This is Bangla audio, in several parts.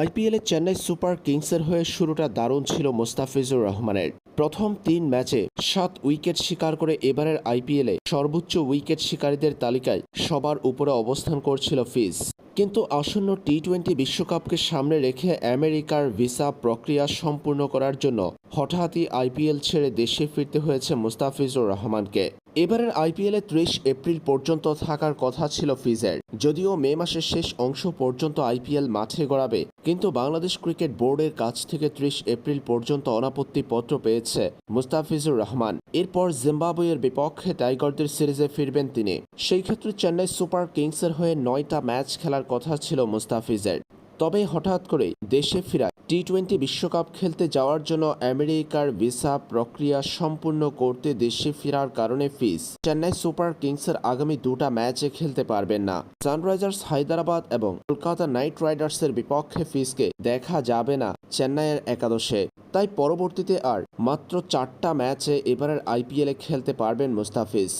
আইপিএলে চেন্নাই সুপার কিংসের হয়ে শুরুটা দারুণ ছিল মোস্তাফিজুর রহমানের। প্রথম তিন ম্যাচে সাত উইকেট শিকার করে এবারের আইপিএলে সর্বোচ্চ উইকেট শিকারীদের তালিকায় সবার উপরে অবস্থান করছিল ফিজ। কিন্তু আসন্ন টি টোয়েন্টি বিশ্বকাপকে সামনে রেখে আমেরিকার ভিসা প্রক্রিয়া সম্পূর্ণ করার জন্য হঠাৎই আইপিএল ছেড়ে দেশে ফিরতে হয়েছে মুস্তাফিজুর রহমানকে। এবারের আইপিএলে ত্রিশ এপ্রিল পর্যন্ত থাকার কথা ছিল ফিজের। যদিও মে মাসের শেষ অংশ পর্যন্ত আইপিএল মাঠে গড়াবে, কিন্তু বাংলাদেশ ক্রিকেট বোর্ডের কাছ থেকে ত্রিশ এপ্রিল পর্যন্ত অনাপত্তি পত্র পেয়েছে মুস্তাফিজুর রহমান। এরপর জিম্বাবুয়ের বিপক্ষে টাইগারদের সিরিজে ফিরবেন তিনি। সেই ক্ষেত্রে চেন্নাই সুপার কিংসের হয়ে নয়টা ম্যাচ খেলার কথা ছিল মুস্তাফিজের। তবে হঠাৎ করে দেশে ফেরা টি টোয়েন্টি বিশ্বকাপ খেলতে যাওয়ার জন্য আমেরিকার ভিসা প্রক্রিয়া সম্পূর্ণ করতে দেশে ফেরার কারণে ফিস। চেন্নাই সুপার কিংসের আগামী দুটা ম্যাচে খেলতে পারবেন না। সানরাইজার্স হায়দ্রাবাদ এবং কলকাতা নাইট রাইডার্সের বিপক্ষে ফিসকে দেখা যাবে না চেন্নাইয়ের একাদশে। তাই পরবর্তীতে আর মাত্র চারটা ম্যাচে এবারের আইপিএলে খেলতে পারবেন মুস্তাফিজ।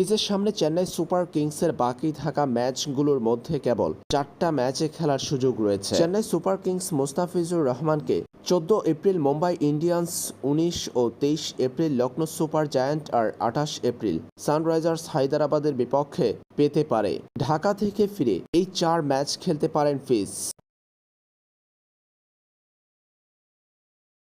নিজের সামনে চেন্নাই সুপার কিংসের বাকি থাকা ম্যাচগুলোর মধ্যে কেবল চারটা ম্যাচে খেলার সুযোগ রয়েছে। চেন্নাই সুপার কিংস মোস্তাফিজুর রহমানকে চোদ্দ এপ্রিল মুম্বাই ইন্ডিয়ান্স, উনিশ ও তেইশ এপ্রিল লখনৌ সুপার জায়ান্ট আর আঠাশ এপ্রিল সানরাইজার্স হায়দ্রাবাদের বিপক্ষে পেতে পারে। ঢাকা থেকে ফিরে এই চার ম্যাচ খেলতে পারেন ফিস